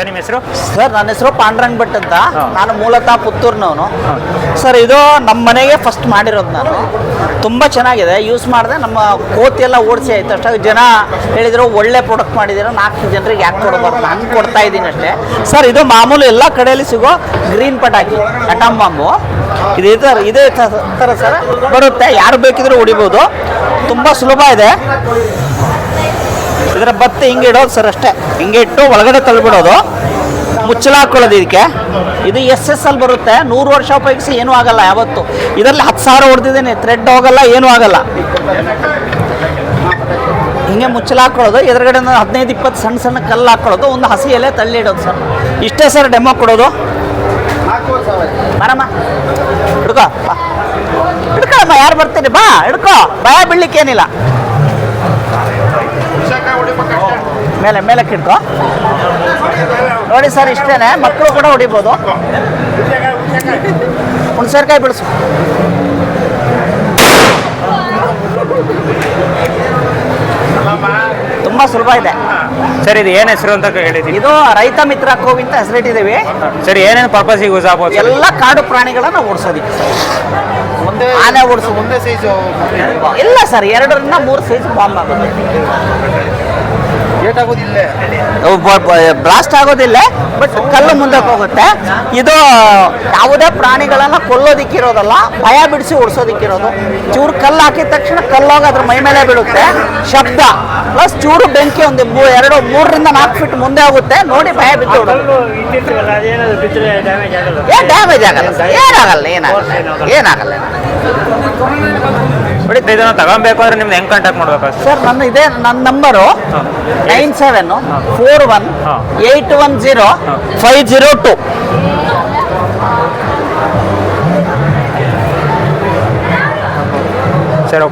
Sir ನಿಮ್ಮ ಹೆಸರು? Sir ನನ್ನ ಹೆಸರು ಪಾಂಡ್ರಂಗ್ ಭಟ್ ಅಂತ. ನಾನು ಮೂಲತಃ ಪುತ್ತೂರ್ನವನು. ಸರ್ ಇದು ನಮ್ಮ ಮನೆಗೆ ಫಸ್ಟ್ ಮಾಡಿರೋದು ನಾನು. ತುಂಬ ಚೆನ್ನಾಗಿದೆ. ಯೂಸ್ ಮಾಡಿದೆ ನಮ್ಮ ಕೋತಿ ಎಲ್ಲ ಓಡಿಸಿ ಆಯ್ತು ಅಷ್ಟೇ. ಜನ ಹೇಳಿದರು ಒಳ್ಳೆ ಪ್ರಾಡಕ್ಟ್ ಮಾಡಿದ್ದೀರಾ ನಾಲ್ಕು ಜನರಿಗೆ ಯಾಕೆ ಕೊಡಬಾರ್ದು? ನಾನು ಕೊಡ್ತಾ ಇದ್ದೀನಿ ಅಷ್ಟೇ. ಸರ್ ಇದು ಮಾಮೂಲು ಎಲ್ಲ ಕಡೆಯಲ್ಲಿ ಸಿಗೋ ಗ್ರೀನ್ ಪಟಾಕಿ ಅಟಮ್ ಬಾಂಬು. ಇದು ಇದೇ ಥರ ಇದೇ ಥರ ಸರ್ ಬರುತ್ತೆ. ಯಾರು ಬೇಕಿದ್ರೂ ಹೊಡಿಬೋದು. ತುಂಬ ಸುಲಭ ಇದೆ. ಇದರ ಬತ್ತೆ ಹಿಂಗೆ ಇಡೋದು ಸರ್ ಅಷ್ಟೇ. ಹಿಂಗೆ ಇಟ್ಟು ಒಳಗಡೆ ತಳ್ಬಿಡೋದು. ಮುಚ್ಚಲ ಹಾಕೊಳ್ಳೋದು ಇದಕ್ಕೆ. ಇದು ಎಸ್ ಎಸ್ ಅಲ್ಲಿ ಬರುತ್ತೆ. ನೂರು ವರ್ಷ ಉಪಯೋಗಿಸಿ ಏನೂ ಆಗಲ್ಲ ಯಾವತ್ತು. ಇದರಲ್ಲಿ ಹತ್ತು ಸಾವಿರ ಹೊಡೆದಿದ್ದೀನಿ. ಥ್ರೆಡ್ ಹೋಗಲ್ಲ, ಏನೂ ಆಗಲ್ಲ. ಹಿಂಗೆ ಮುಚ್ಚಲ ಹಾಕೊಳ್ಳೋದು ಎದುರುಗಡೆ ಒಂದು ಹದಿನೈದು, ಇಪ್ಪತ್ತು ಸಣ್ಣ ಸಣ್ಣ ಕಲ್ಲು ಹಾಕೊಳ್ಳೋದು. ಒಂದು ಹಸಿ ಎಲೆ ತಳ್ಳಿಡೋದು ಸರ್. ಇಷ್ಟೇ ಸರ್ ಡೆಮೋ ಕೊಡೋದು. ಬರಮ್ಮ. ಹಿಡ್ಕೋ. ಬಾ. ಹಿಡ್ಕೊಳಮ್ಮ ಯಾರು ಬರ್ತೀನಿ? ಬಾ, ಹಿಡ್ಕೋ. ಭಯ ಬೀಳ್ಲಿಕ್ಕೇನಿಲ್ಲ ಮೇಲೆ ಮೇಲೆ ಕಿಡ್ಕೋ. ನೋಡಿ ಸರ್ ಇಷ್ಟೇನೆ. ಮಕ್ಕಳು ಕೂಡ ಹೊಡಿಬೋದು. ಹುಣಸೇರ್ಕಾಯಿ ಬಿಡಿಸು. ತುಂಬಾ ಸುಲಭ ಇದೆ. ಸರಿ ಇದು ಏನು ಹೆಸರು ಅಂತ ಹೇಳಿದ್ವಿ ಇದು ರೈತ ಮಿತ್ರ ಕೋವಿಂತ ಹೆಸರಿಟ್ಟಿದ್ದೀವಿ. ಸರಿ ಏನೇನು ಪರ್ಪಸ್ಗೆ ಯೂಸ್ ಆಗ್ಬೋದು ಸರ್? ಎಲ್ಲ ಕಾಡು ಪ್ರಾಣಿಗಳನ್ನ ಓಡಿಸೋದಿಕ್ಕೆ ಒಂದೇ ಆನೆ ಓಡಿಸೋದು. ಒಂದೇ ಸೈಜು ಇಲ್ಲ ಸರ್ ಎರಡರಿಂದ ಮೂರು ಸೈಜ್ ಬಾಂಬ್ ಆಗುತ್ತೆ. ಬ್ಲಾಸ್ಟ್ ಆಗೋದಿಲ್ಲ. ಬಟ್ ಕಲ್ಲು ಮುಂದಕ್ಕೆ ಹೋಗುತ್ತೆ. ಇದು ಯಾವುದೇ ಪ್ರಾಣಿಗಳನ್ನ ಕೊಲ್ಲೋದಿಕ್ಕಿರೋದಲ್ಲ ಭಯ ಬಿಡಿಸಿ ಓಡಿಸೋದಿಕ್ಕಿರೋದು. ಚೂರು ಕಲ್ಲು ಹಾಕಿದ ತಕ್ಷಣ ಕಲ್ಲೋಗಿ ಅದ್ರ ಮೈ ಮೇಲೆ ಬೀಳುತ್ತೆ. ಶಬ್ದ. ಪ್ಲಸ್ ಚೂರು ಬೆಂಕಿ ಒಂದು ಮೂ- ಎರಡು ಮೂರರಿಂದ ನಾಲ್ಕು ಫೀಟ್ ಮುಂದೆ ಹೋಗುತ್ತೆ. ನೋಡಿ ಭಯ ಬಿದ್ದು ಏನ್ ಡ್ಯಾಮೇಜ್ ಆಗಲ್ಲ. ಸರ್ ಏನಾಗಲ್ಲ. ಏನಾಗಲ್ಲ ಏನಾಗಲ್ಲ. ನೋಡಿ ಇದನ್ನು ತಗೊಬೇಕು ಅಂದ್ರೆ ನಿಮ್ದು ಹೆಂಗ್ ಕಾಂಟ್ಯಾಕ್ಟ್ ಮಾಡ್ಬೇಕು ಸರ್ ನನ್ನ ಇದೆ ನನ್ನ number nine seven four one eight eight one zero five zero two. Sir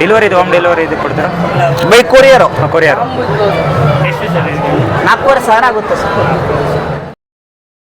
delivery ಇದು ಹೋಮ್ ಡೆಲಿವರಿ ಇದು ಕೊಡ್ತೀರಾ? By courier. ಕೊರಿಯರು. ನಾಲ್ಕೂವರೆ ಸಾವಿರ ಆಗುತ್ತೆ ಸರ್.